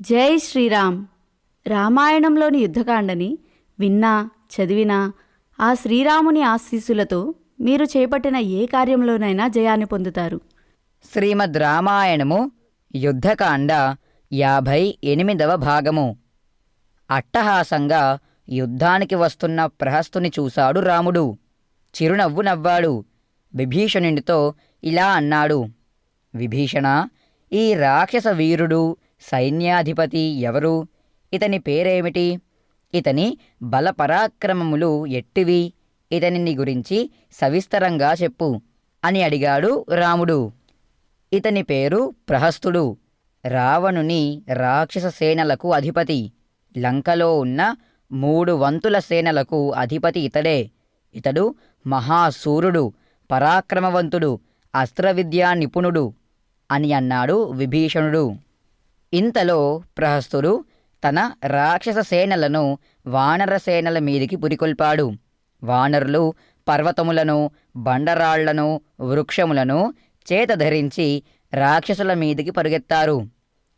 జై శ్రీరామ్. రామాయణంలోని యుద్ధకాండని విన్నా చదివినా ఆ శ్రీరాముని ఆశీస్సులతో మీరు చేపట్టిన ఏ కార్యంలోనైనా జయాన్ని పొందుతారు. శ్రీమద్ రామాయణము యుద్ధకాండ యాభై ఎనిమిదవ భాగము. అట్టహాసంగా యుద్ధానికి వస్తున్న ప్రహస్తుని చూశాడు రాముడు. చిరునవ్వు నవ్వాడు. విభీషణునితో ఇలా అన్నాడు. విభీషణ ఈ రాక్షస వీరుడు సైన్యాధిపతి ఎవరు? ఇతని పేరేమిటి? ఇతని బలపరాక్రమములు ఎట్టివి? ఇతనిని గురించి సవిస్తరంగా చెప్పు అని అడిగాడు రాముడు. ఇతని పేరు ప్రహస్తుడు. రావణుని రాక్షస సేనలకు అధిపతి. లంకలో ఉన్న మూడు వంతుల సేనలకు అధిపతి ఇతడే. ఇతడు మహాసూరుడు పరాక్రమవంతుడు అస్త్రవిద్యా నిపుణుడు అని అన్నాడు విభీషణుడు. ఇంతలో ప్రహస్తుడు తన రాక్షస సేనలను వానర సేనల మీదికి పురికొల్పాడు. వానరులు పర్వతములను బండరాళ్ళను వృక్షములను చేత ధరించి రాక్షసుల మీదికి పరుగెత్తారు.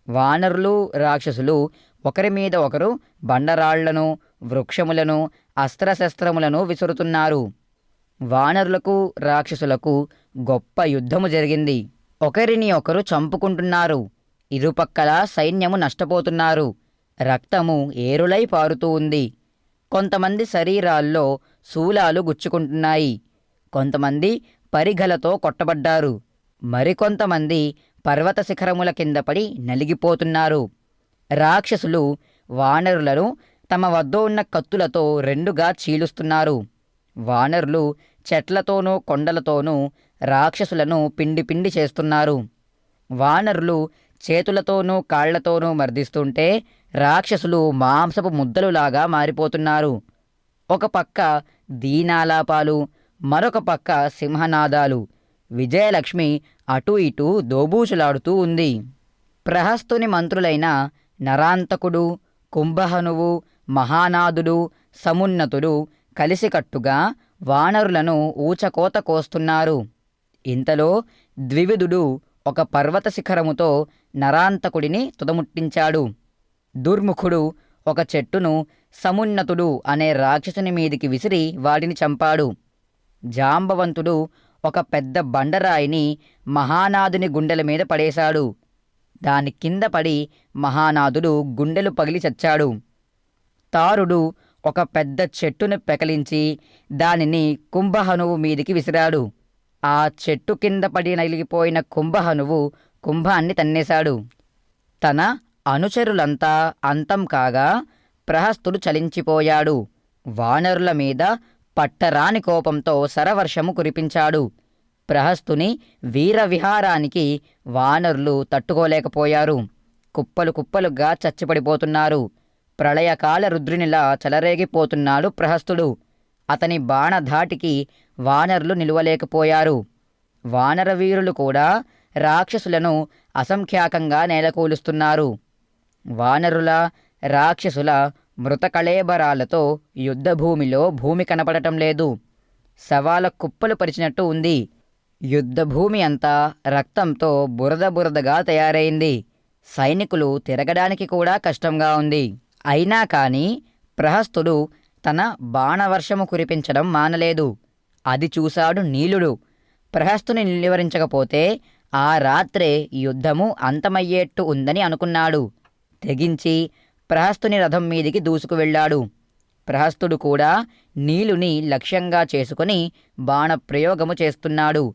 వానరులు రాక్షసులు ఒకరి మీద ఒకరు బండరాళ్ళను వృక్షములను అస్త్రశస్త్రములను విసురుతున్నారు. వానరులకు రాక్షసులకు గొప్ప యుద్ధము జరిగింది. ఒకరిని ఒకరు చంపుకుంటున్నారు. ఇరుపక్కల సైన్యము నష్టపోతున్నారు. రక్తము ఏరులై పారుతూ ఉంది. కొంతమంది శరీరాల్లో శూలాలు గుచ్చుకుంటున్నాయి. కొంతమంది పరిఘలతో కొట్టబడ్డారు. మరికొంతమంది పర్వత శిఖరముల కింద పడి నలిగిపోతున్నారు. రాక్షసులు వానరులను తమ వద్ద ఉన్న కత్తులతో రెండుగా చీలుస్తున్నారు. వానరులు చెట్లతోనూ కొండలతోనూ రాక్షసులను పిండి పిండి చేస్తున్నారు. వానరులు చేతులతోనూ కాళ్ళతోనూ మర్దిస్తుంటే రాక్షసులు మాంసపు ముద్దలులాగా మారిపోతున్నారు. ఒక పక్క దీనాలాపాలు మరొక పక్క సింహనాదాలు. విజయలక్ష్మి అటూ ఇటూ దోబూచులాడుతూ ఉంది. ప్రహస్తుని మంత్రులైన నరాంతకుడు కుంభహనువు మహానాదుడు సమున్నతుడు కలిసికట్టుగా వానరులను ఊచకోత కోస్తున్నారు. ఇంతలో ద్వివిధుడు ఒక పర్వత శిఖరముతో నరాంతకుడిని తుదముట్టించాడు. దుర్ముఖుడు ఒక చెట్టును సమున్నతుడు అనే రాక్షసుని మీదికి విసిరి వాడిని చంపాడు. జాంబవంతుడు ఒక పెద్ద బండరాయిని మహానాథుని గుండెల మీద పడేశాడు. దాని కింద పడి మహానాథుడు గుండెలు పగిలి చచ్చాడు. తారుడు ఒక పెద్ద చెట్టును పెకలించి దానిని కుంభహనువు మీదికి విసిరాడు. ఆ చెట్టు కింద పడి నలిగిపోయిన కుంభహనువు కుంభాన్ని తన్నేశాడు. తన అనుచరులంతా అంతం కాగా ప్రహస్తుడు చలించిపోయాడు. వానరుల మీద పట్టరాని కోపంతో సరవర్షము కురిపించాడు. ప్రహస్తుని వీరవిహారానికి వానరులు తట్టుకోలేకపోయారు. కుప్పలు కుప్పలుగా చచ్చిపడిపోతున్నారు. ప్రళయకాల రుద్రునిలా చెలరేగిపోతున్నాడు ప్రహస్తుడు. అతని బాణధాటికి వానరులు నిలువలేకపోయారు. వానరవీరులు కూడా రాక్షసులను అసంఖ్యాకంగా నేలకూలుస్తున్నారు. వానరుల రాక్షసుల మృతకళేబరాలతో యుద్ధభూమిలో భూమి కనపడటం లేదు. శవాల కుప్పలు పరిచినట్టు ఉంది. యుద్ధభూమి అంతా రక్తంతో బురద బురదగా తయారైంది. సైనికులు తిరగడానికి కూడా కష్టంగా ఉంది. అయినా కాని ప్రహస్తుడు తన బాణవర్షము కురిపించడం మానలేదు. అది చూశాడు నీలుడు. ప్రహస్తుని నిలువరించకపోతే ఆ రాత్రే యుద్ధము అంతమయ్యేట్టు ఉందని అనుకున్నాడు. తెగించి ప్రహస్తుని రథం మీదికి దూసుకు వెళ్ళాడు. ప్రహస్తుడు కూడా నీలుని లక్ష్యంగా చేసుకుని బాణప్రయోగము చేస్తున్నాడు.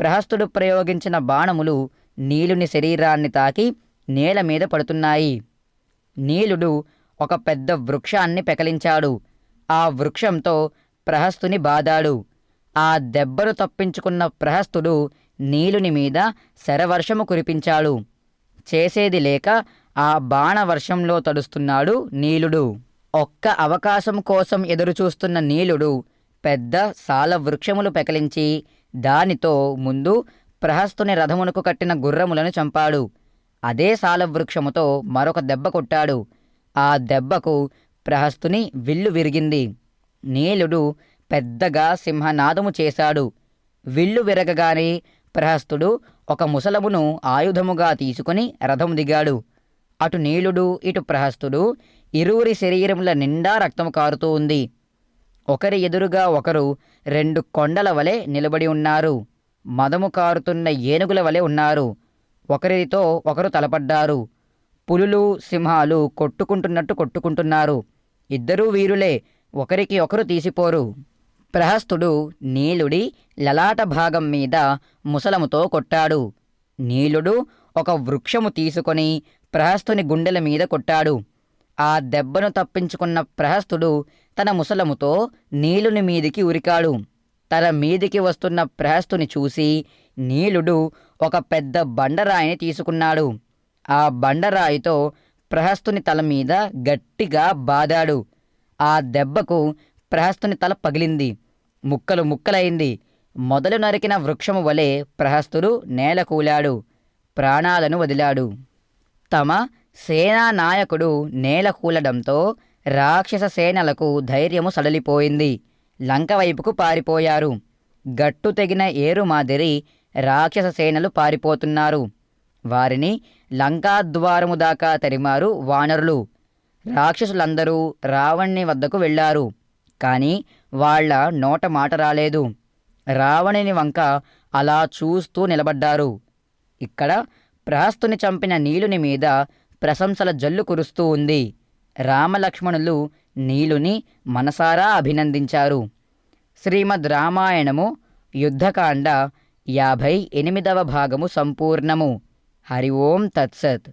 ప్రహస్తుడు ప్రయోగించిన బాణములు నీలుని శరీరాన్ని తాకి నేల మీద పడుతున్నాయి. నీలుడు ఒక పెద్ద వృక్షాన్ని పెకలించాడు. ఆ వృక్షంతో ప్రహస్తుని బాదాడు. ఆ దెబ్బను తప్పించుకున్న ప్రహస్తుడు నీలుని మీద శరవర్షము కురిపించాడు. చేసేది లేక ఆ బాణవర్షంలో తడుస్తున్నాడు నీలుడు. ఒక్క అవకాశం కోసం ఎదురుచూస్తున్న నీలుడు పెద్ద సాల వృక్షములు పెకలించి దానితో ముందు ప్రహస్తుని రథమునకు కట్టిన గుర్రములను చంపాడు. అదే సాల వృక్షముతో మరొక దెబ్బ కొట్టాడు. ఆ దెబ్బకు ప్రహస్తుని విల్లు విరిగింది. నీలుడు పెద్దగా సింహనాదము చేశాడు. విల్లు విరగగానే ప్రహస్తుడు ఒక ముసలమును ఆయుధముగా తీసుకుని రథం దిగాడు. అటు నీలుడు ఇటు ప్రహస్తుడు ఇరువురి శరీరముల నిండా రక్తము కారుతూ ఉంది. ఒకరి ఎదురుగా ఒకరు రెండు కొండల వలె నిలబడి ఉన్నారు. మదము కారుతున్న ఏనుగుల వలె ఉన్నారు. ఒకరితో ఒకరు తలపడ్డారు. పులులు సింహాలు కొట్టుకుంటున్నట్టు కొట్టుకుంటున్నారు. ఇద్దరూ వీరులే ఒకరికి ఒకరు తీసిపోరు. ప్రహస్తుడు నీలుడి లలాట భాగం మీద ముసలముతో కొట్టాడు. నీలుడు ఒక వృక్షము తీసుకొని ప్రహస్తుని గుండెల మీద కొట్టాడు. ఆ దెబ్బను తప్పించుకున్న ప్రహస్తుడు తన ముసలముతో నీలుని మీదికి ఉరికాడు. తన మీదికి వస్తున్న ప్రహస్తుని చూసి నీలుడు ఒక పెద్ద బండరాయిని తీసుకున్నాడు. ఆ బండరాయితో ప్రహస్తుని తల మీద గట్టిగా బాదాడు. ఆ దెబ్బకు ప్రహస్తుని తల పగిలింది. ముక్కలు ముక్కలైంది. మొదలు నరికిన వృక్షము వలె ప్రహస్తుడు నేలకూలాడు ప్రాణాలను వదిలాడు. తమ సేనా నాయకుడు నేల కూలడంతో రాక్షస సేనలకు ధైర్యము సడలిపోయింది. లంక వైపుకు పారిపోయారు. గట్టు తెగిన ఏరు మాదిరి రాక్షస సేనలు పారిపోతున్నారు. వారిని లంకాద్వారము దాకా తరిమారు వానరులు. రాక్షసులందరూ రావణ్ణి వద్దకు వెళ్ళారు. కాని వాళ్ళ నోట మాట రాలేదు. రావణుని వంక అలా చూస్తూ నిలబడ్డారు. ఇక్కడ ప్రహస్తుని చంపిన నీలుని మీద ప్రశంసల జల్లు కురుస్తూ ఉంది. రామలక్ష్మణులు నీలుని మనసారా అభినందించారు. శ్రీమద్ రామాయణము యుద్ధకాండ యాభై ఎనిమిదవ భాగము సంపూర్ణము. హరి ఓం తత్సత్